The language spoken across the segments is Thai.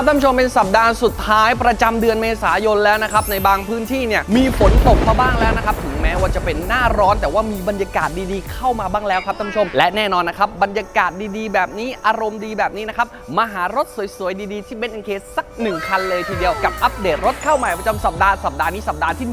ครับท่านผู้ชมเป็นสัปดาห์สุดท้ายประจำเดือนเมษายนแล้วนะครับในบางพื้นที่เนี่ยมีฝนตกมาบ้างแล้วนะครับถึง ว่าจะเป็นหน้าร้อนแต่ว่ามีบรรยากาศดีๆ เข้ามาบ้างแล้วครับท่านผู้ชม และแน่นอนนะครับบรรยากาศดีๆ แบบนี้อารมณ์ดีแบบนี้นะครับมาหารถสวยๆดีๆที่เบนซ์เอ็นเคสักหนึ่งคันเลยทีเดียวกับอัปเดตรถเข้าใหม่ประจำสัปดาห์สัปดาห์นี้สัปดาห์ที่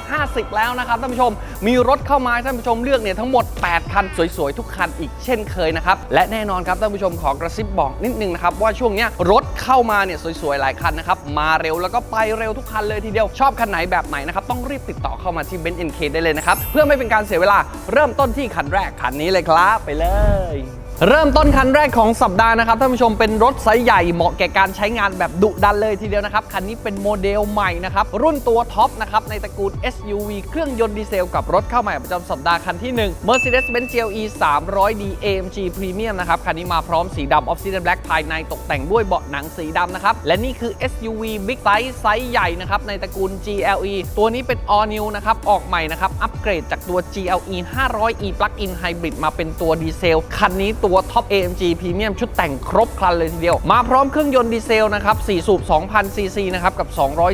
150 แล้วนะครับท่านผู้ชม มีรถเข้ามาท่านผู้ชมเลือกเนี่ยทั้งหมด 8 คันสวยๆทุกคันอีกเช่นเคยนะครับและแน่นอนครับท่านผู้ชมขอกระซิบบอกนิดนึงนะครับว่าช่วงเนี้ยรถเข้ามาเนี่ยสวยๆหลายคันนะครับมาเร็วแล้วก็ไปเร็วทุกคันเลยทีเดียวชอบคันไหนแบบไหนนะครับต้องรีบติดต่อเข้ามาที่เบนซ์เอ็นเคได้เลยนะครับ เพื่อไม่เป็นการเสียเวลาเริ่มต้นที่คันแรกคันนี้เลยครับ ไปเลย เริ่มต้นคันแรกของสัปดาห์นะครับท่านผู้ชมเป็นรถไซส์ใหญ่เหมาะแก่การใช้งานแบบดุดันเลยทีเดียวนะครับ คันนี้เป็นโมเดลใหม่นะครับ รุ่นตัวท็อปนะครับ ในตระกูล SUV เครื่องยนต์ดีเซลกับรถเข้าใหม่ประจำสัปดาห์คันที่ 1 Mercedes-Benz GLE 300D AMG Premium นะครับ คันนี้มาพร้อมสีดำ Obsidian Black ภายในตกแต่งด้วยเบาะหนังสีดำนะครับ และนี่คือ SUV Big Size ไซส์ใหญ่นะครับในตระกูล GLE ตัวนี้เป็น All New นะครับออกใหม่นะครับอัปเกรดจากตัว GLE 500E Plug-in Hybrid มาเป็นตัวดีเซลคันนี้ตัวท็อป AMG Premium ชุดแต่งครบครันเลยทีเดียว มาพร้อมเครื่องยนต์ดีเซลนะครับ4สูบ2,000ซีซีนะครับกับ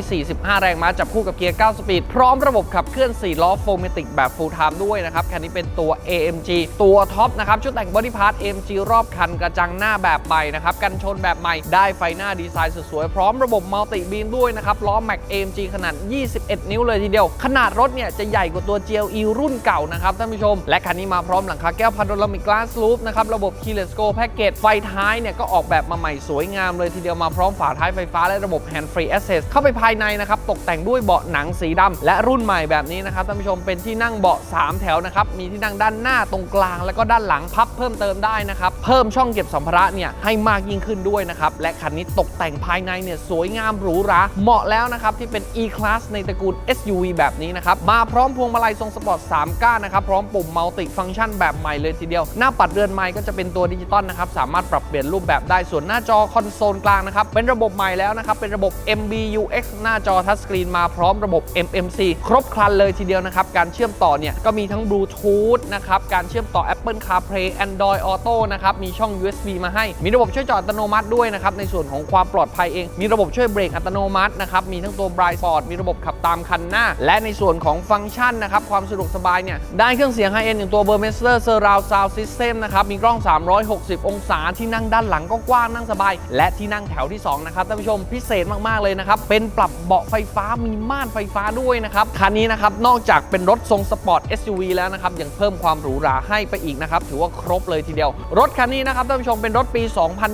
245 แรงม้าจับคู่กับเกียร์ 9 สปีด พร้อมระบบขับเคลื่อน 4 ล้อโฟม a ติกแบบ Full Time ด้วยนะครับคันนี้เป็นตัว AMG ตัวท็อปนะครับชุดแต่งบอดี้พาร์ท AMG รอบคันกระจังหน้าแบบใหม่นะครับกันชนแบบใหม่ได้ไฟหน้าดีไซน์สวยๆพร้อมระบบมัลติบีมด้วยนะครับล้อ Mac AMG ขนาด 21 นิ้วเลยทีเดียว ขนาดรถเนี่ยจะใหญ่กว่าตัว GLE รุ่นเก่านะครับท่านผู้ชม และคันนี้มาพร้อมหลังคาแก้วพาโนรามิก Glass Roof นะครับระบบ Keyless Go Package ไฟท้ายเนี่ยก็ออกแบบมาใหม่สวยงามเลยทีเดียวมาพร้อมฝาท้ายไฟฟ้าและระบบ Hand Free Access เข้าไปภายในนะครับ ตกแต่งด้วยเบาะหนังสีดำและรุ่นใหม่แบบนี้นะครับท่านผู้ชมเป็นที่นั่งเบาะ 3 แถวนะครับ มีที่นั่งด้านหน้าตรงกลาง แล้วก็ด้านหลังพับเพิ่มเติมได้นะครับ เพิ่มช่องเก็บสัมภาระเนี่ยให้มากยิ่งขึ้นด้วยนะครับ และคันนี้ตกแต่งภายในเนี่ยสวยงามหรูหราเหมาะแล้วนะครับที่เป็น E-Class ในตระกูล SUV แบบนี้นะครับมาพร้อมพวงมาลัยทรงสปอร์ต3ก้านนะครับพร้อมปุ่มมัลติฟังก์ชันแบบใหม่เลยทีเดียว หน้าปัดเรือนไม้ก็จะเป็นตัวดิจิตอลนะครับ สามารถปรับเปลี่ยนรูปแบบได้ ส่วนหน้าจอคอนโซลกลางนะครับ เป็นระบบใหม่แล้วนะครับ เป็นระบบ MBUX หน้าจอทัชสกรีนมาพร้อมระบบ MMC ครบครันเลยทีเดียวนะครับ การเชื่อมต่อเนี่ยก็มีทั้งบลูทูธนะครับ การเชื่อมต่อ Apple CarPlay Android Auto นะครับ มีช่อง USB มาให้ มีระบบช่วยจอดอัตโนมัติด้วยนะครับ ในส่วนของความปลอดภัยเอง มีระบบช่วยเบรกอัตโนมัตินะครับ มีทั้งตัว Bright Spot มีระบบขับตามคันหน้า และในส่วนของฟังก์ชันนะครับ ความสะดวกสบายเนี่ย ได้เครื่องเสียง High End อย่างตัว Burmester Surround Sound System นะครับ มีกล้อง360 องศาที่นั่งด้านหลังก็กว้างนั่งสบาย และที่นั่งแถวที่2นะครับท่านผู้ชมพิเศษมากๆเลยนะครับเป็นปรับเบาะไฟฟ้ามีม่านไฟฟ้าด้วยนะครับคันนี้นะครับนอกจากเป็นรถทรงสปอร์ต SUV แล้วนะครับยังเพิ่มความหรูหราให้ไปอีกนะครับถือว่าครบเลยทีเดียว รถคันนี้นะครับท่านผู้ชมเป็นรถปี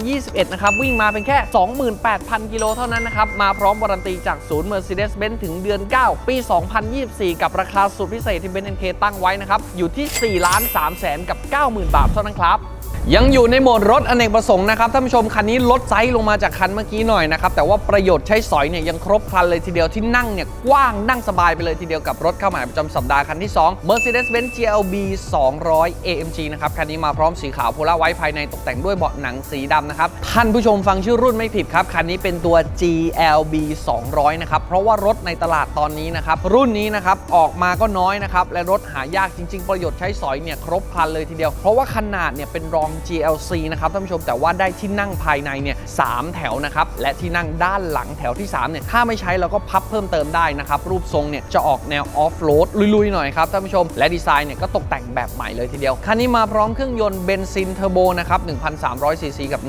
2021 นะครับวิ่งมาเป็นแค่ 28,000 กิโลเท่านั้นนะครับมาพร้อมวารันตีจากศูนย์ Mercedes-Benz ถึงเดือน 9 ปี 2024 กับราคาสุดพิเศษที่เบนซ์เอ็นเคตั้งไว้นะครับอยู่ที่ 4 ล้าน3แสนกับ 90,000 บาทเท่านั้นครับยังอยู่ในโหมดรถอเนกประสงค์นะครับท่านผู้ชมคันนี้ลดไซส์ลงมาจากคันเมื่อกี้หน่อยนะครับแต่ว่าประโยชน์ใช้สอยเนี่ยยังครบครันเลยทีเดียวที่นั่งเนี่ยกว้างนั่งสบายไปเลยทีเดียวกับรถเข้าใหม่ประจำสัปดาห์คันที่ 2 Mercedes-Benz GLB 200 AMG นะครับคันนี้มาพร้อมสีขาวโพล่าไว้ภายในตกแต่งด้วยเบาะหนังสีดำนะครับท่านผู้ชมฟังชื่อรุ่นไม่ผิดครับคันนี้เป็นตัว GLB 200นะครับเพราะว่ารถในตลาดตอนนี้นะครับรุ่นนี้นะครับออกมาก็น้อยนะครับและรถหายากจริง ๆ ประโยชน์ใช้สอยเนี่ยครบครันเลยทีเดียว เพราะว่าขนาดเนี่ยเป็นรอง GLC นะครับท่านผู้ชมแต่ว่าได้ที่นั่งภายในเนี่ยสามแถวนะครับและที่นั่งด้านหลังแถวที่3เนี่ยถ้าไม่ใช้เราก็พับเพิ่มเติมได้นะครับรูปทรงเนี่ยจะออกแนวออฟโรดลุยๆหน่อยครับท่านผู้ชมและดีไซน์เนี่ยก็ตกแต่งแบบใหม่เลยทีเดียวคันนี้มาพร้อมเครื่องยนต์เบนซินเทอร์โบนะครับ1,300ซีซีกับ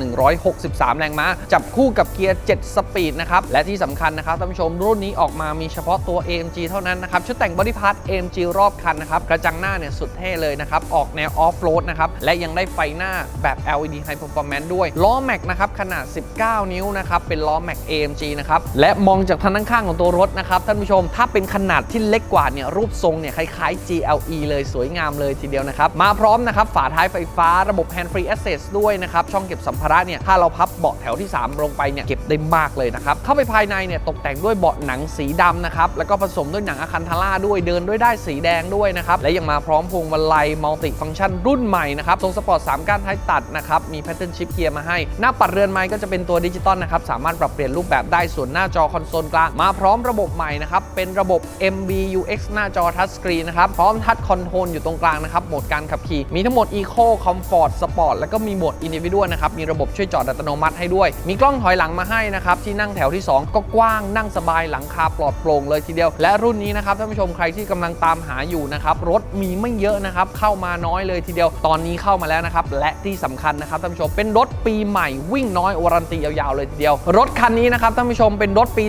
163 แรงม้า จับคู่กับเกียร์ 7 สปีดนะครับและที่สำคัญนะครับท่านผู้ชมรุ่นนี้ออกมามีเฉพาะตัว AMG เท่านั้นนะครับชุดแต่งบอดี้พาร์ท AMG รอบคันนะครับกระจังหน้าเนี่ยสุดเท่เลยนะครับออกแนวออฟโรดนะครับและยังได้ไฟหน้าแบบ LED High Performance ด้วย ล้อแม็กนะครับขนาด 19 นิ้วนะครับเป็นล้อแม็ก AMG นะครับและมองจากทางด้านข้างของตัวรถนะครับท่านผู้ชมถ้าเป็นขนาดที่เล็กกว่าเนี่ยรูปทรงเนี่ยคล้ายๆ GLE เลยสวยงามเลยทีเดียวนะครับมาพร้อมนะครับฝาท้ายไฟฟ้าระบบ Hand Free Access ด้วยนะครับช่องเก็บสัมภาระเนี่ยถ้าเราพับเบาะแถวที่ 3 ลงไปเนี่ยเก็บได้มากเลยนะครับเข้าไปภายในเนี่ยตกแต่งด้วยเบาะหนังสีดำนะครับแล้วก็ผสมด้วยหนังอะคันทาร่าด้วยเดินด้วยได้สีแดงด้วยนะครับและยังมาพร้อมพวงมาลัยมัลติฟังก์ชันรุ่นใหม่นะครับทรงสปอร์ต3 3ก้านท้ายตัดนะครับมีแพทเทิร์นชิปเกียร์มาให้ หน้าปัดเรือนไม้ก็จะเป็นตัวดิจิตอลนะครับสามารถปรับเปลี่ยนรูปแบบได้ส่วนหน้าจอคอนโซลกลางมาพร้อมระบบใหม่นะครับเป็นระบบ MBUX หน้าจอทัชสกรีนนะครับพร้อมทัชคอนโทรลอยู่ตรงกลางนะครับโหมดการขับขี่มีทั้งหมด Eco Comfort Sport แล้วก็มีโหมด Individual นะครับมีระบบช่วยจอดอัตโนมัติให้ด้วย มีกล้องถอยหลังมาให้นะครับที่นั่งแถวที่ 2 ก็กว้างนั่งสบายหลังคาปลอดโปร่งเลยทีเดียว และรุ่นนี้นะครับท่านผู้ชมใครที่กำลังตามหาอยู่นะครับรถมีไม่เยอะนะครับเข้ามาน้อยเลยทีเดียวตอนนี้เข้ามาแล้วนะครับและที่สำคัญนะครับท่านผู้ชมเป็นรถปีใหม่วิ่งน้อยวารันตียาวๆเลยทีเดียว รถคันนี้นะครับท่านผู้ชมเป็นรถปี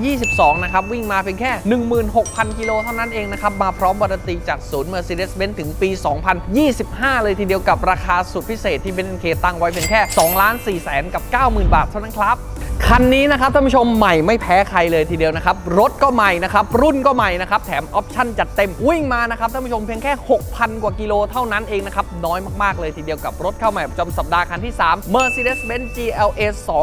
2022 นะครับวิ่งมาเพียงแค่ 16,000 กิโลเท่านั้นเองนะครับมาพร้อมวารันตีจากศูนย์ Mercedes-Benz ถึงปี 2025 เลยทีเดียวกับราคาสุดพิเศษที่เบนเคตั้งไว้เพียงแค่2ล้าน4แสนกับ 90,000 บาทเท่านั้นครับ คันนี้นะครับท่านผู้ชมใหม่ไม่แพ้ใครเลยทีเดียวนะครับ รถก็ใหม่นะครับ รุ่นก็ใหม่นะครับ แถมออปชั่นจัดเต็มวิ่งมานะครับท่านผู้ชมเพียงแค่ 6,000 กว่ากิโลเท่านั้นเองนะครับ น้อยมากๆเลยทีเดียวกับรถเข้าใหม่ประจำสัปดาห์คันที่ 3 Mercedes-Benz GLA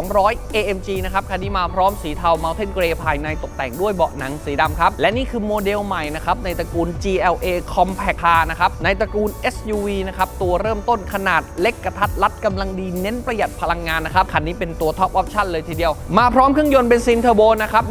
200 AMG นะครับ คันนี้มาพร้อมสีเทา Mountain Grey ภายในตกแต่งด้วยเบาะหนังสีดำครับ และนี่คือโมเดลใหม่นะครับในตระกูล GLA Compact Car นะครับในตระกูล SUV นะครับตัวเริ่มต้นขนาดเล็กกระทัดรัดกำลังดีเน้นประหยัดพลังงานนะครับคันนี้เป็นตัวท็อปออปชั่นเลยทีเดียวมาพร้อมเครื่องยนต์เบนซินเทอร์โบนะครับ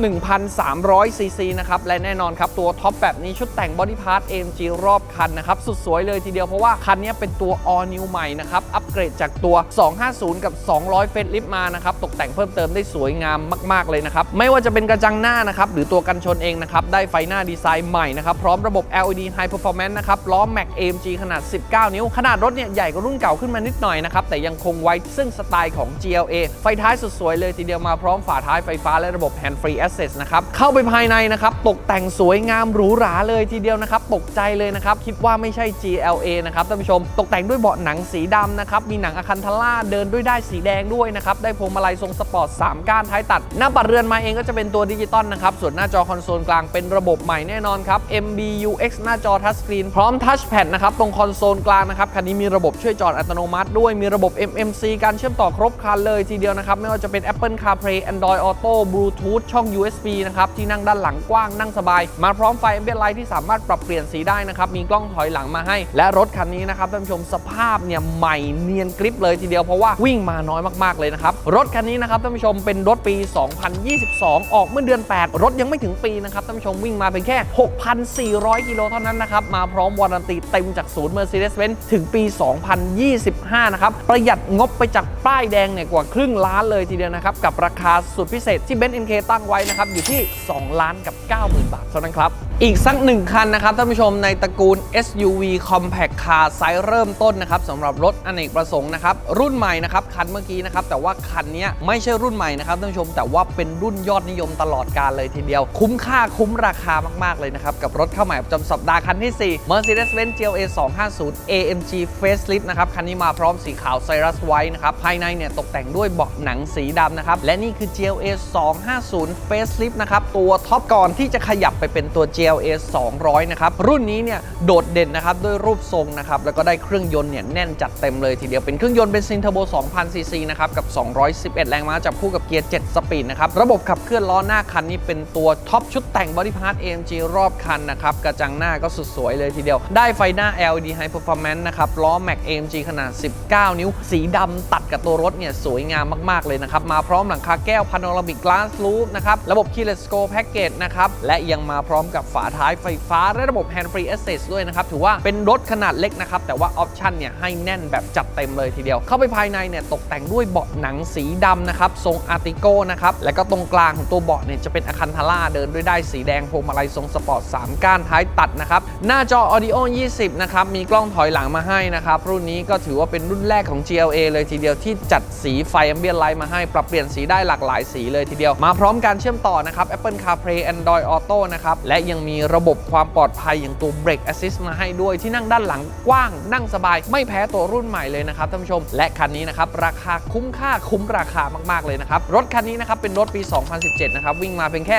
1,300 ซีซีนะครับ และแน่นอนครับ ตัวท็อปแบบนี้ชุดแต่งบอดี้พาร์ต AMG รอบคันนะครับ สุดสวยเลยทีเดียวเพราะว่าคันนี้เป็นตัว all new ใหม่นะครับ อัปเกรดจากตัว 250 กับ 200 เฟสลิฟมานะครับ ตกแต่งเพิ่มเติมได้สวยงามมาก ๆ เลยนะครับ ไม่ว่าจะเป็นกระจังหน้านะครับ หรือตัวกันชนเองนะครับ ได้ไฟหน้าดีไซน์ใหม่นะครับ พร้อมระบบ LED High Performance นะครับ ล้อ Mac AMG ขนาด 19 นิ้ว ขนาดรถเนี่ยใหญ่กว่ารุ่นเก่าขึ้นมานิดหน่อยนะครับ แต่ยังคงไว้ซึ่งสไตล์ของ GLA ไฟท้ายสุดสวยเลยทีเดียวมาพร้อมฝาท้ายไฟฟ้าและระบบ Hand Free Access นะครับ เข้าไปภายในนะครับ ตกแต่งสวยงามหรูหราเลยทีเดียวนะครับ ตกใจเลยนะครับ คิดว่าไม่ใช่ GLA นะครับท่านผู้ชม ตกแต่งด้วยเบาะหนังสีดำนะครับมีหนังอะคันทาร่าเดินด้วยได้สีแดงด้วยนะครับ ได้พวงมาลัยทรงสปอร์ต 3 ก้านท้ายตัด หน้าปัดเรือนมาเองก็จะเป็นตัวดิจิตอลนะครับ ส่วนหน้าจอคอนโซลกลางเป็นระบบใหม่แน่นอนครับ MBUX หน้าจอทัชสกรีนพร้อมทัชแพดนะครับ ตรงคอนโซลกลางนะครับ คันนี้มีระบบช่วยจอดอัตโนมัติด้วย มีระบบ MMC การเชื่อมต่อครบครันเลยทีเดียวนะครับ ไม่ว่าจะเป็น Apple CarPlay Android Auto Bluetooth ช่อง USB นะครับ ที่นั่งด้านหลังกว้างนั่งสบาย มาพร้อมไฟ Ambient Light ที่สามารถปรับเปลี่ยนสีได้นะครับ มีกล้องถอยหลังมาให้ และรถคันนี้นะครับท่านผู้ชมสภาพเนี่ยใหม่เนียนกริปเลยทีเดียวเพราะว่าวิ่งมาน้อยมากๆเลยนะครับ รถคันนี้นะครับท่านผู้ชมเป็นรถปี 2022 ออกเมื่อเดือน 8 รถยังไม่ถึงปีนะครับท่านผู้ชมวิ่งมาเป็นแค่ 6,400 กิโลเท่านั้นนะครับ มาพร้อมวารันตีเต็มจากศูนย์ Mercedes-Benz ถึงปี 2025 นะครับ ประหยัดงบไปจากป้ายแดงเนี่ยกว่าครึ่งล้านเลยทีเดียวนะครับ กับราคาสุดพิเศษที่ Benz NK ตั้งไว้นะครับ อยู่ที่ 2 ล้านกับ 90,000 บาทเท่านั้นครับ อีกสักหนึ่งคันนะครับท่านผู้ชมในตระกูล SUV Compact Car ไซส์เริ่มต้นนะครับสำหรับรถอเนกประสงค์นะครับรุ่นใหม่นะครับคันเมื่อกี้นะครับแต่ว่าคันนี้ไม่ใช่รุ่นใหม่นะครับท่านผู้ชม แต่ว่าเป็นรุ่นยอดนิยมตลอดกาลเลยทีเดียว คุ้มค่าคุ้มราคามาก ๆ เลยนะครับ กับรถเข้าใหม่ประจำสัปดาห์คันที่ 4 Mercedes-Benz GLA 250 AMG Facelift นะครับคันนี้มาพร้อมสีขาว Cyrus White นะครับภายในเนี่ยตกแต่งด้วยเบาะหนังสีดำนะครับและนี่คือ GLA 250 Facelift นะครับตัวท็อปก่อนที่จะขยับไปเป็นตัว GLA 200 นะครับรุ่นนี้เนี่ยโดดเด่นนะครับด้วยรูปทรงนะครับแล้วก็ได้เครื่องยนต์เนี่ยแน่นจัดเต็มเลยทีเดียวเป็นเครื่องยนต์เบนซินเทอร์โบ 2,000 ซีซีนะครับกับ 211 แรงม้าจับคู่กับเกียร์ 7 สปีดนะครับระบบขับเคลื่อนล้อหน้าคันนี้เป็นตัวท็อปชุดแต่งบอดี้พาร์ท AMG รอบคันนะครับกระจังหน้าก็สุดสวยเลยทีเดียว ได้ไฟหน้า LED High Performance นะครับล้อ Mac AMG ขนาด 19 นิ้ว สีดำตัดกับตัวรถเนี่ยสวยงามมากๆเลยนะครับมาพร้อมหลังคาแก้ว Panoramic Glass Roof นะครับระบบ Keyless Go Package นะครับและยังมาพร้อมกับฝาท้ายไฟฟ้าและระบบ Hand Free Access ด้วยนะครับถือว่าเป็นรถขนาดเล็กนะครับแต่ว่าออปชั่นเนี่ยให้แน่นแบบจัดเต็มเลยทีเดียว เข้าไปภายในเนี่ยตกแต่งด้วยเบาะหนังสีดำนะครับทรงอาร์ติโก้นะครับแล้วก็ตรงกลางของตัวเบาะเนี่ยจะเป็นอะคันทาร่าเดินด้วยได้สีแดงพวงมาลัยทรงสปอร์ต3ก้านท้ายตัดนะครับหน้าจอ Audio 20 นะครับมีกล้องถอยหลังมาให้นะครับรุ่นนี้ก็ถือว่าเป็นรุ่นแรกของ GLA เลยทีเดียวที่จัดสีไฟ Ambient Light มาให้ปรับเปลี่ยนสีได้หลากหลายสีเลยทีเดียว มาพร้อมการเชื่อมต่อนะครับ Apple CarPlay Android Auto นะครับและยังมีระบบความปลอดภัยอย่างตัว Brake Assist มาให้ด้วยที่นั่งด้านหลังกว้าง นั่งสบายไม่แพ้ตัวรุ่นใหม่เลยนะครับท่านผู้ชม และคันนี้นะครับราคาคุ้มค่าคุ้มราคามากๆเลยนะครับรถคันนี้นะครับเป็นรถปี 2017 นะครับวิ่งมาเพียงแค่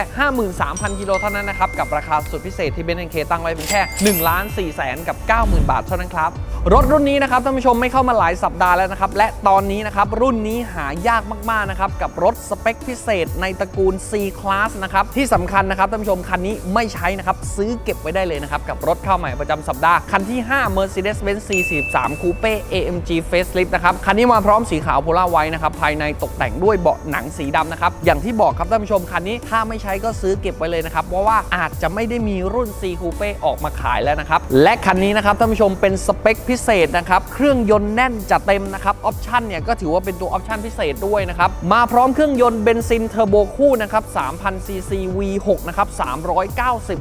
53,000 กิโลเท่านั้นนะครับกับราคาสุดพิเศษที่เบนซ์เคตั้งไว้เพียงแค่1ล้าน4แสนกับ 90,000 บาทเท่านั้นครับรถรุ่นนี้นะครับท่านผู้ชมไม่เข้ามาหลายสัปดาห์แล้วนะครับและตอนนี้นะครับรุ่นนี้หายากมากๆนะครับกับรถสเปคพิเศษในตระกูล C Class นะครับที่สำคัญนะครับท่านผู้ชมคันนี้ไม่ใช้นะครับซื้อเก็บไว้ได้เลยนะครับกับรถเข้าใหม่ประจำสัปดาห์คันที่ 5 Mercedes-Benz C43 Coupe AMG Facelift นะครับคันนี้มาพร้อมสีขาวโพล่าไว้นะครับภายในตกแต่งด้วยเบาะหนังสีดำนะครับอย่างที่บอกครับท่านผู้ชมคันนี้ถ้าไม่ใช้ก็ซื้อเก็บไว้เลยนะครับเพราะว่าอาจจะไม่ได้มีรุ่น C Coupe ออกมาขายแล้วนะครับและคันนี้นะครับท่านผู้ชมเป็นสเปคพิเศษนะครับเครื่องยนต์แน่นจัดเต็มนะครับออปชันเนี่ยก็ถือว่าเป็นตัวออปชันพิเศษด้วยนะครับมาพร้อมเครื่องยนต์เบนซินเทอร์โบคู่นะครับ3,000ซีซี V6 นะครับ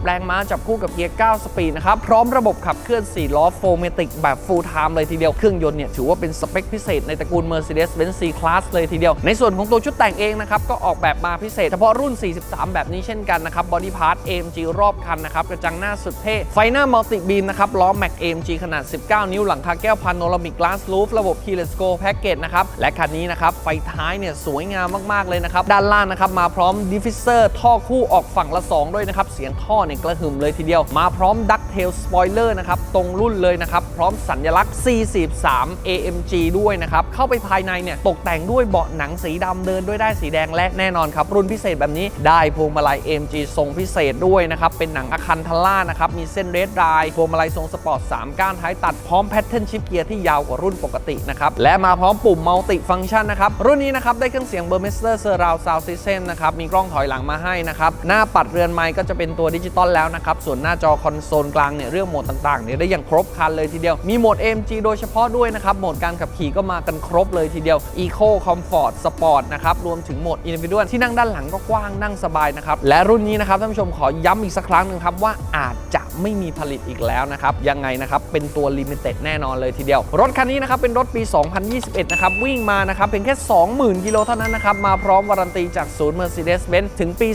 390 แรงม้าจับคู่กับเกียร์ 9 สปีดนะครับพร้อมระบบขับเคลื่อน 4 ล้อโฟเมติกแบบ full time เลยทีเดียวเครื่องยนต์เนี่ยถือว่าเป็นสเปคพิเศษในตระกูล Mercedes-Benz C-Class เลยทีเดียว ในส่วนของตัวชุดแต่งเองนะครับก็ออกแบบมาพิเศษเฉพาะรุ่น 43 แบบนี้เช่นกันนะครับ body part AMG รอบคันนะครับกระจังหน้าสุดเท่ไฟหน้ามัลติบีมนะครับล้อ Mac AMG ขนาด 19 นิ้วหลังคาแก้วพาโนรามิก glass roof ระบบ keyless go package นะครับ และคันนี้นะครับ ไฟท้ายเนี่ยสวยงามมาก ๆ เลยนะครับ ด้านล่างนะครับ มาพร้อมดิฟฟิเซอร์ท่อคู่ออกฝั่งละ 2 ด้วยนะครับ เสียงท่อเนี่ยกระหึ่มเลยทีเดียว มาพร้อมดักเทลสปอยเลอร์นะครับ ตรงรุ่นเลยนะครับ พร้อมสัญลักษณ์ 43 AMG ด้วยนะครับ เข้าไปภายในเนี่ยตกแต่งด้วยเบาะหนังสีดำเดินด้วยได้สีแดงและแน่นอนครับรุ่นพิเศษแบบนี้ได้พวงมาลัย AMG ทรงพิเศษด้วยนะครับเป็นหนังอาคันทล่านะครับมีเส้นเรดไดพวงมาลัยทรงสปอร์ต3ก้านท้ายตัดพร้อมแพทเทิร์นชิปเกียร์ที่ยาวกว่ารุ่นปกตินะครับ และมาพร้อมปุ่มมัลติฟัง c t ชันนะครับ รุ่นนี้นะครับ ได้เครื่องเสียง Burmester Surround Sound System นนะครับ มีกล้องถอยหลังมาให้นะครับ หน้าปัดเรือนไม้ก็จะเป็นตัวดิจิตอลแล้วนะครับ ส่วนหน้าจอคอนโซลกลางเนี่ยเรื่องโหมดต่างๆเนี่ยได้อย่างครบครันเลยทีเดียว มีโหมด AMG โดยเฉพาะด้วยนะครับ โหมดการขับขี่ก็มากันครบเลยทีเดียว Eco Comfort Sport นะครับ รวมถึงโหมด Individual ที่นั่งด้านหลังก็กว้างนั่งสบายนะครับ และรุ่นนี้นะครับท่านผู้ชมขอย้ำอีกสักครั้งหนึ่งครับว่าอาจจะ ไม่มีผลิตอีกแล้วนะครับ ยังไงนะครับ เป็นตัว Limited แน่นอนเลยทีเดียว รถคันนี้นะครับ เป็นรถปี 2021 นะครับ วิ่งมานะครับเพียงแค่ 20,000 กิโลเท่านั้นนะครับ มาพร้อมวารันตีจากศูนย์ Mercedes-Benz ถึงปี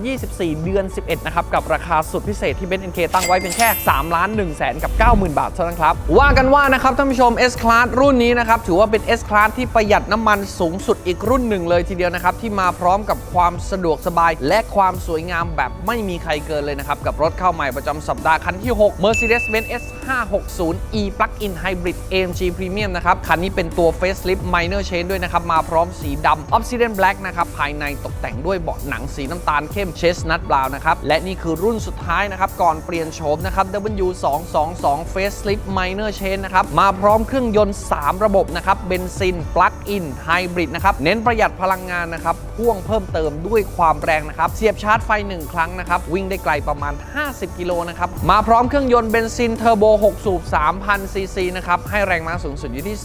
2024 เดือน 11 นะครับ กับราคาสุดพิเศษที่ Benz NK ตั้งไว้เพียงแค่3ล้าน1แสนกับ 90,000 บาทเท่านั้นครับ ว่ากันว่านะครับท่านผู้ชม S Class รุ่นนี้นะครับถือว่าเป็น S Class ที่ประหยัดน้ำมันสูงสุดอีกรุ่นหนึ่งเลยทีเดียวนะครับที่มาพร้อมกับความสะดวกสบาย และความสวยงามแบบไม่มีใครเกินเลยนะครับกับรถเข้าใหม่ประจำสัปดาห์คันที่ 6 Mercedes-Benz S560e Plug-in Hybrid AMG Premium นะครับ คันนี้เป็นตัว Facelift Minor Change ด้วยนะครับ มาพร้อมสีดำ Obsidian Black นะครับ ภายในตกแต่งด้วยเบาะหนังสีน้ำตาลเข้ม Chestnut Brown นะครับ และนี่คือรุ่นสุดท้ายนะครับ ก่อนเปลี่ยนโฉมนะครับ W222 Facelift Minor Change นะครับ มาพร้อมเครื่องยนต์ 3 ระบบนะครับ เบนซิน Plug-in Hybrid นะครับ เน้นประหยัดพลังงานนะครับ พ่วงเพิ่มเติมด้วยความแรงนะครับ เสียบชาร์จไฟ 1 ครั้งนะครับ วิ่งได้ไกลประมาณ 50 กิโลนะครับมาพร้อมเครื่องยนต์เบนซินเทอร์โบ 6 สูบ 3,000 ซีซีนะครับ ให้แรงม้าสูงสุดอยู่ที่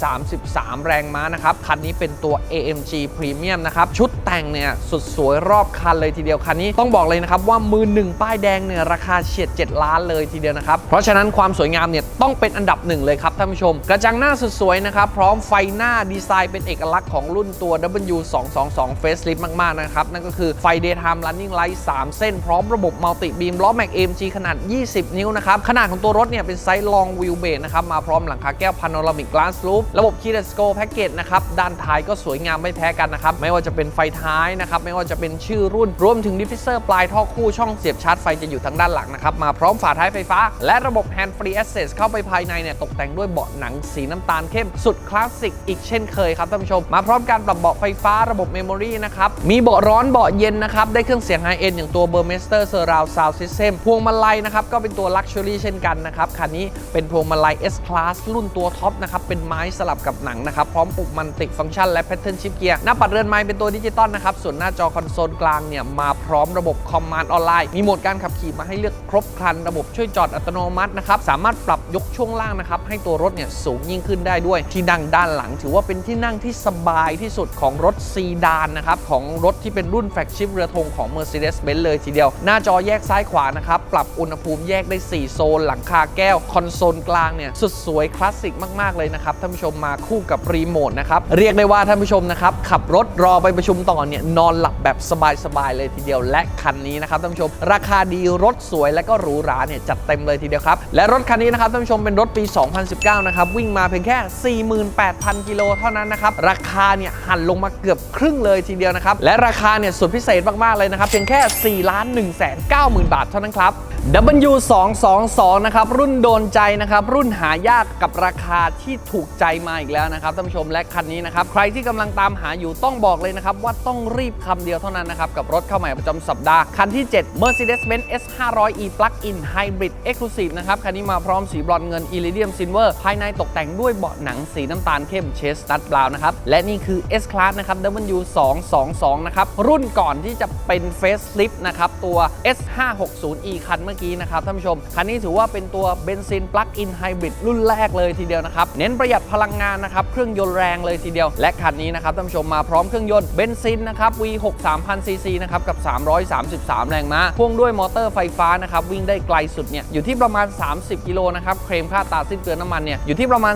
333 แรงม้านะครับ คันนี้เป็นตัว AMG Premium นะครับ ชุดแต่งเนี่ยสุดสวยรอบคันเลยทีเดียว คันนี้ต้องบอกเลยนะครับว่ามือหนึ่งป้ายแดงเนี่ยราคาเฉียด 7 ล้านเลยทีเดียวนะครับ เพราะฉะนั้นความสวยงามเนี่ยต้องเป็นอันดับหนึ่งเลยครับท่านผู้ชม กระจังหน้าสุดสวยนะครับ พร้อมไฟหน้าดีไซน์เป็นเอกลักษณ์ของรุ่นตัว W222 Facelift มากๆนะครับ นั่นก็คือไฟ Daytime Running Light 3 เส้น พร้อมระบบมัลติบีมล้อแมกซ์ AMG ขนาด 20 นิ้วนะครับ ขนาดของตัวรถเนี่ยเป็นไซส์ Long Wheelbase นะครับ มาพร้อมหลังคาแก้ว Panoramic Glass Roof ระบบ Keyless Go Package นะครับ ด้านท้ายก็สวยงามไม่แพ้กันนะครับ ไม่ว่าจะเป็นไฟท้ายนะครับ ไม่ว่าจะเป็นชื่อรุ่น รวมถึงดิฟฟิเซอร์ปลายท่อคู่ช่องเสียบชาร์จไฟจะอยู่ทางด้านหลังนะครับ มาพร้อมฝาท้ายไฟฟ้า และระบบ Hand Free Access เข้าไปภายในเนี่ยตกแต่งด้วยเบาะหนังสีน้ำตาลเข้มสุดคลาสสิกอีกเช่นเคยครับท่านผู้ชมมาพร้อมการปรับเบาะไฟฟ้าระบบเมมโมรีนะครับมีเบาะร้อนเบาะเย็นนะครับได้เครื่องเสียงไฮเอ็นอย่างตัว Burmester Surround Sound System พวงมาลัยนะครับก็เป็นตัว Luxury เช่นกันนะครับคันนี้เป็นพวงมาลัย S Class รุ่นตัวท็อปนะครับเป็นไม้สลับกับหนังนะครับพร้อมปุ่มมันติฟังก์ชันและ Pattern Shift Gear หน้าปัดเรือนไม้เป็นตัวดิจิตอลนะครับส่วนหน้าจอคอนโซลกลางเนี่ยมาพร้อมระบบคอมมานด์ออนไลน์มีโหมดการขับขี่มาให้เลือกครบครัน ระบบช่วยจอดอัตโนมัตินะครับสามารถปรับยกช่วงล่างนะครับให้ตัวรถเนี่ยสูงยิ่งขึ้นได้ด้วย ที่นั่งด้านหลัง ถือว่าเป็นที่นั่งที่สบายที่สุดของรถซีดานนะครับของรถที่เป็นรุ่นแฟกชิปเรือธงของ Mercedes-Benz เลยทีเดียว หน้าจอแยกซ้ายขวานะครับปรับอุณหภูมิแยกได้ 4 โซน หลังคาแก้ว คอนโซลกลางเนี่ยสุดสวยคลาสสิกมาก ๆ เลยนะครับ ท่านผู้ชมมาคู่กับรีโมทนะครับ เรียกได้ว่าท่านผู้ชมนะครับ ขับรถรอไปประชุมต่อเนี่ยนอนหลับแบบสบาย ๆ เลยทีเดียว และคันนี้นะครับท่านผู้ชม ราคาดีรถสวยและก็หรูหราเนี่ยจัดเต็มเลยทีเดียวครับ และรถคันนี้นะครับท่านผู้ชมเป็นรถปี 2019 นะครับวิ่งมาเพียงแค่ 48,000 กิโลเท่านั้นนะครับราคาเนี่ยหันลงมาเกือบครึ่งเลยทีเดียวนะครับและราคาเนี่ยสุดพิเศษมากๆเลยนะครับเพียงแค่4ล้าน1 9 0 0 0 0 บาทเท่านั้นครับ W222 นะครับรุ่นโดนใจนะครับรุ่นหายากกับราคาที่ถูกใจมาอีกแล้วนะครับท่านผู้ชมและคันนี้นะครับใครที่กำลังตามหาอยู่ต้องบอกเลยนะครับว่าต้องรีบคำเดียวเท่านั้นนะครับกับรถเข้าใหม่ประจำสัปดาห์ คันที่ 7 Mercedes-Benz S500e Plug-in Hybrid Exclusive นะครับคันนี้มาพร้อมสีบรอนเงิน Iridium Silver ภายในตกแต่งด้วยเบาะหนังสีน้ำตาลเข้มเชสตัดบราวนะครับและนี่คือ S Class นะครับ W222 นะครับรุ่นก่อนที่จะเป็น Facelift นะครับตัว S560e คันเมื่อกี้นะครับท่านผู้ชม คันนี้ถือว่าเป็นตัวเบนซินปลั๊กอินไฮบริดรุ่นแรกเลยทีเดียวนะครับ เน้นประหยัดพลังงานนะครับ เครื่องยนต์แรงเลยทีเดียว และคันนี้นะครับท่านผู้ชมมาพร้อมเครื่องยนต์เบนซินนะครับ V6 3000 cc นะครับกับ 333 แรงม้า พ่วงด้วยมอเตอร์ไฟฟ้านะครับวิ่งได้ไกลสุดเนี่ยอยู่ที่ประมาณ 30 กิโลนะครับเคลมค่าตาสิ้นเปลืองน้ำมันเนี่ยอยู่ที่ประมาณ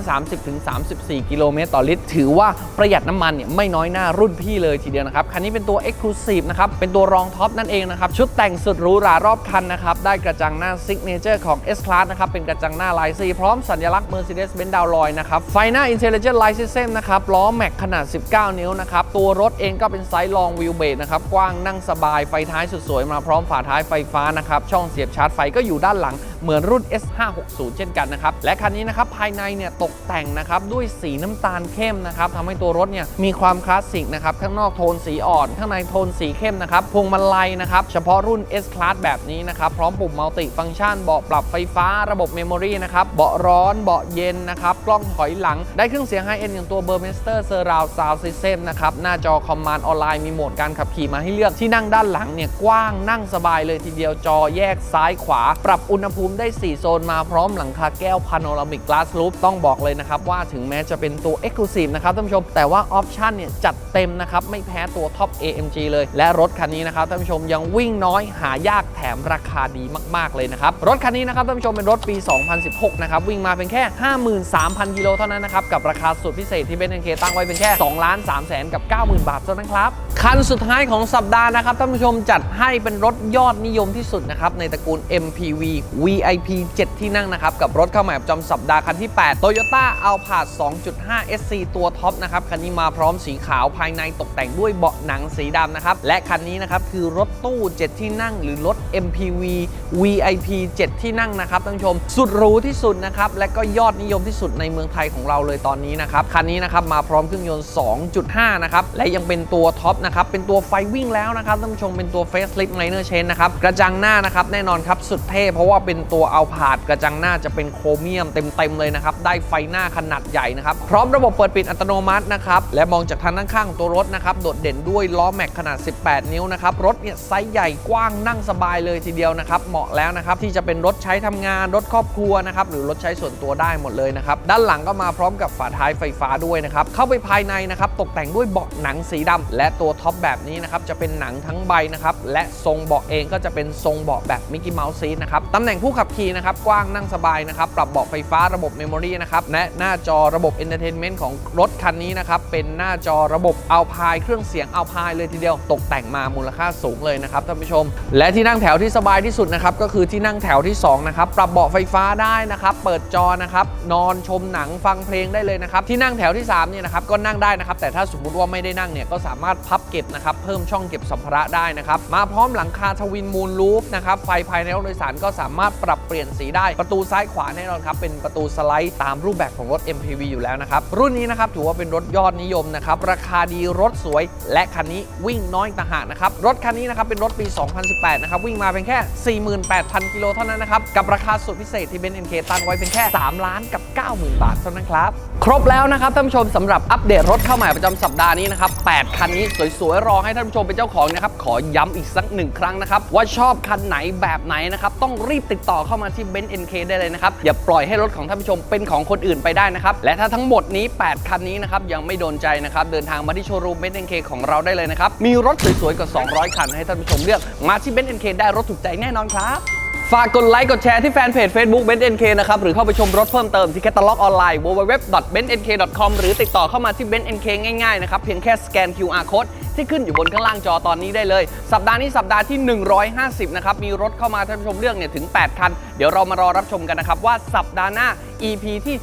30-34 กิโลเมตรต่อลิตร ถือว่าประหยัดน้ำมันเนี่ยไม่น้อยหน้ารุ่นพี่เลยทีเดียวนะครับคันนี้เป็นตัว Exclusive นะครับเป็นตัวรองท็อปนั่นเองนะครับชุดแต่งสุดหรูหรารอบคันนะครับได้กระจังหน้าซิกเนเจอร์ของ S Class นะครับ เป็นกระจังหน้าลายสีพร้อมสัญลักษณ์ Mercedes-Benz ดาวลอยนะครับ ไฟหน้า Intelligent Light System นะครับ ล้อแม็กขนาด 19 นิ้วนะครับ ตัวรถเองก็เป็นไซส์ลองวิวเบสนะครับ กว้างนั่งสบาย ไฟท้ายสุดสวยมาพร้อมฝาท้ายไฟฟ้านะครับ ช่องเสียบชาร์จไฟก็อยู่ด้านหลัง เหมือนรุ่น S560 เช่นกันนะครับ และคันนี้นะครับภายในเนี่ยตกแต่งนะครับด้วยสีน้ำตาลเข้มนะครับทำให้ตัวรถเนี่ยมีความคลาสสิกนะครับข้างนอกโทนสีอ่อน ข้างในโทนสีเข้มนะครับพวงมาลัยนะครับเฉพาะรุ่น S Class แบบนี้นะครับพร้อมปุ่มมัลติฟังก์ชันเบาะปรับไฟฟ้าระบบเมมโมรีนะครับเบาะร้อนเบาะเย็นนะครับกล้องถอยหลัง ได้เครื่องเสียงไฮเอ็นอย่างตัว Burmester Surround Sound System นะครับหน้าจอคอมมานด์ออนไลน์มีโหมดการขับขี่มาให้เลือกที่นั่งด้านหลังเนี่ยกว้างนั่งสบายเลยทีเดียวจอแยกซ้ายขวา ปรับอุณหภูมิได้ 4 โซนมาพร้อมหลังคาแก้วพาโนรามิกกลาส o ู p ต้องบอกเลยนะครับ ว่าถึงแม้จะเป็นตัว Exclusive นะครับท่านผู้ชม แต่ว่าออปชันเนี่ยจัดเต็มนะครับ ไม่แพ้ตัวท็อป AMG เลย และรถคันนี้นะครับท่านผู้ชมยังวิ่งน้อยหายากแถมราคาดีมาก ๆ เลยนะครับ รถคันนี้นะครับท่านผู้ชมเป็นรถปี 2016 นะครับ วิ่งมาเป็นแค่ 53,000 กิโลเท่านั้นนะครับ กับราคาสุดพิเศษที่เบนซ์เคตั้งไว้เป็นแค่2ล้าน3แสนกับ 90,000 บาทเท่านั้นครับคันสุดท้ายของสัปดาห์นะครับท่านผู้ชมจัดให้เป็นรถยอดนิยมที่สุดนะครับในตระกูล MPV VIP 7 ที่นั่งนะครับ กับรถเข้าใหม่ประจำสัปดาห์คันที่ 8 Toyota Alphard 2.5 SC ตัวท็อปนะครับ คันนี้มาพร้อมสีขาวภายในตกแต่งด้วยเบาะหนังสีดำนะครับ และคันนี้นะครับ คือรถตู้ 7 ที่นั่งหรือรถ MPV VIP 7 ที่นั่งนะครับท่านผู้ชม สุดหรูที่สุดนะครับ และก็ยอดนิยมที่สุดในเมืองไทยของเราเลยตอนนี้นะครับ คันนี้นะครับมาพร้อมเครื่องยนต์ 2.5 นะครับ และยังเป็นตัวท็อปนะครับ เป็นตัวไฟวิ่งแล้วนะครับท่านผู้ชมเป็นตัว Facelift Minor Change นะครับกระจังหน้านะครับแน่นอนครับสุดเท่เพราะว่าเป็นตัวเอาผาดกระจังหน้าจะเป็นโครเมียมเต็มๆเลยนะครับ ได้ไฟหน้าขนาดใหญ่นะครับ พร้อมระบบเปิดปิดอัตโนมัตินะครับ และมองจากทางด้านข้างของตัวรถนะครับ โดดเด่นด้วยล้อแม็กขนาด 18 นิ้วนะครับ รถเนี่ยไซส์ใหญ่กว้างนั่งสบายเลยทีเดียวนะครับ เหมาะแล้วนะครับที่จะเป็นรถใช้ทำงานรถครอบครัวนะครับหรือรถใช้ส่วนตัวได้หมดเลยนะครับ ด้านหลังก็มาพร้อมกับฝาท้ายไฟฟ้าด้วยนะครับ เข้าไปภายในนะครับตกแต่งด้วยเบาะหนังสีดำและตัวท็อปแบบนี้นะครับจะเป็นหนังทั้งใบนะครับและทรงเบาะเองก็จะเป็นทรงเบาะแบบมิกกี้เมาส์ซีนะครับตำแหน่งผู้ขับขี่นะครับกว้างนั่งสบายนะครับปรับเบาะไฟฟ้าระบบเมมโมรีนะครับและหน้าจอระบบเอนเตอร์เทนเมนต์ของรถคันนี้นะครับเป็นหน้าจอระบบเอาพายเครื่องเสียงเอาพายเลยทีเดียวตกแต่งมามูลค่าสูงเลยนะครับท่านผู้ชม และที่นั่งแถวที่สบายที่สุดนะครับก็คือที่นั่งแถวที่สองนะครับปรับเบาะไฟฟ้าได้นะครับเปิดจอนะครับนอนชมหนังฟังเพลงได้เลยนะครับที่นั่งแถวที่3เนี่ยนะครับก็นั่งได้นะครับแต่ถ้าสมมติว่าไม่ได้นั่งเนี่ยก็สามารถพับเก็บนะครับเพิ่มช่องเก็บสัมภาระได้นะครับมาพร้อมหลังคาทวินมูลลูฟนะครับไฟภายในรถโดยสารก็สามารถปรับเปลี่ยนสีได้ ประตูซ้ายขวาแน่นอนครับ เป็นประตูสไลด์ตามรูปแบบของรถ MPV อยู่แล้วนะครับ รุ่นนี้นะครับถือว่าเป็นรถยอดนิยมนะครับ ราคาดีรถสวย และคันนี้วิ่งน้อยต่างหากนะครับ รถคันนี้นะครับเป็นรถปี 2018 นะครับ วิ่งมาเป็นแค่ 48,000 กิโลเท่านั้นนะครับ กับราคาสุดพิเศษที่เบนซ์เอ็นเคตั้งไว้เป็นแค่ 3 ล้านกับ 90,000 บาทเท่านั้นครับ ครบแล้วนะครับท่านผู้ชมสำหรับอัปเดตรถเข้าใหม่ประจำสัปดาห์นี้นะครับ 8 คันนี้สวยๆรอให้ท่านผู้ชมเป็นเจ้าของนะครับขอย้ำอีกสักหนึ่งครั้งนะครับว่าชอบคันไหนแบบไหนนะครับต้องรีบติดต่อเข้ามาที่เบนซ์เอ็นเคได้เลยนะครับ อย่าปล่อยให้รถของท่านผู้ชมเป็นของคนอื่นไปได้นะครับ และถ้าทั้งหมดนี้ 8 คันนี้นะครับ ยังไม่โดนใจนะครับ เดินทางมาที่โชว์รูมเบนซ์เอ็นเคของเราได้เลยนะครับ มีรถสวยๆกว่า 200 คันให้ท่านผู้ชมเลือกมาที่เบนซ์เอ็นเคได้รถถูกใจแน่นอนครับฝากกดไลค์กดแชร์ที่แฟนเพจ Facebook b e n z NK นะครับ หรือเข้าไปชมรถเพิ่มเติมที่แคตตาล็อกออนไลน์ www.benzNK.com หรือติดต่อเข้ามาที่ Benz NK ง่ายๆนะครับเพียงแค่สแกน QR code ที่ขึ้นอยู่บนข้างล่างจอตอนนี้ได้เลย สัปดาห์นี้สัปดาห์ที่ 150 นะครับ มีรถเข้ามาท่านผู้ชมเลือกเนี่ยถึง 8 คัน เดี๋ยวเรามารอรับชมกันนะครับ ว่าสัปดาห์หน้า EP ที่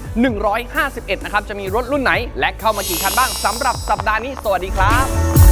151 นะครับ จะมีรถรุ่นไหน และเข้ามากี่คันบ้างสำหรับสัปดาห์นี้ สวัสดีครับ